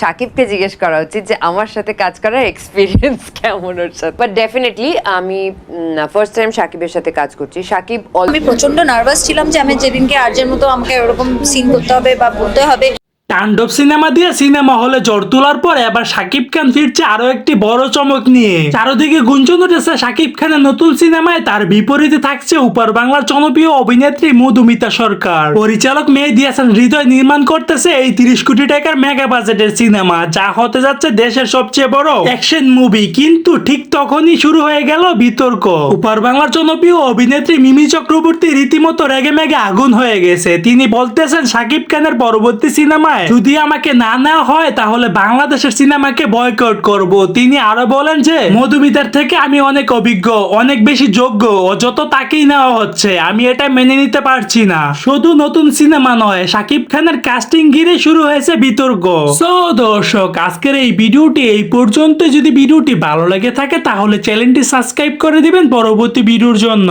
সাকিবকে জিজ্ঞেস করা উচিত যে আমার সাথে কাজ করার এক্সপিরিয়েন্স কেমন ওর সাথে? বাট ডেফিনেটলি আমি ফার্স্ট টাইম সাকিবের সাথে কাজ করছি। সাকিব আমি প্রচণ্ড নার্ভাস ছিলাম যে আমি যেদিনকে আর্যের মতো আমাকে ওরকম সিন করতে হবে বা বলতে হবে। তাণ্ডব সিনেমা দিয়ে সিনেমা হলে জ্বর তোলার পর এবার শাকিব খান ফিরছে আরও একটি বড় চমক নিয়ে। চারদিকে গুঞ্জন উঠেছে শাকিব খানের নতুন সিনেমায়, তার বিপরীতে থাকছে উপর বাংলার জনপ্রিয় অভিনেত্রী মধুমিতা সরকার। পরিচালক মেয়ে দিয়াছেন হৃদয় নির্মাণ করতেছে এই তিরিশ কোটি টাকার মেগা বাজেটের সিনেমা, যা হতে যাচ্ছে দেশের সবচেয়ে বড় অ্যাকশন মুভি কিন্তু ঠিক তখনই শুরু হয়ে গেল বিতর্ক। উপর বাংলার জনপ্রিয় অভিনেত্রী মিমি চক্রবর্তী রীতিমতো রেগে মেগে আগুন হয়ে গেছে। তিনি বলতেছেন শাকিব খানের পরবর্তী সিনেমায় যদি আমাকে না নেওয়া হয়, তাহলে বাংলাদেশের সিনেমাকে বয়কট করব। তিনি আরও বলেন যে, মধুমিতার থেকে আমি অনেক অভিজ্ঞ, অনেক বেশি যোগ্য অযত তাকেই নেওয়া হচ্ছে, আমি এটা মেনে নিতে পারছি না। শুধু নতুন সিনেমা নয়, শাকিব খানের কাস্টিং ঘিরে শুরু হয়েছে বিতর্ক। সো দর্শক, আজকের এই ভিডিওটি এই পর্যন্ত যদি ভিডিওটি ভালো লেগে থাকে, তাহলে চ্যানেলটি সাবস্ক্রাইব করে দিবেন পরবর্তী ভিডিওর জন্য।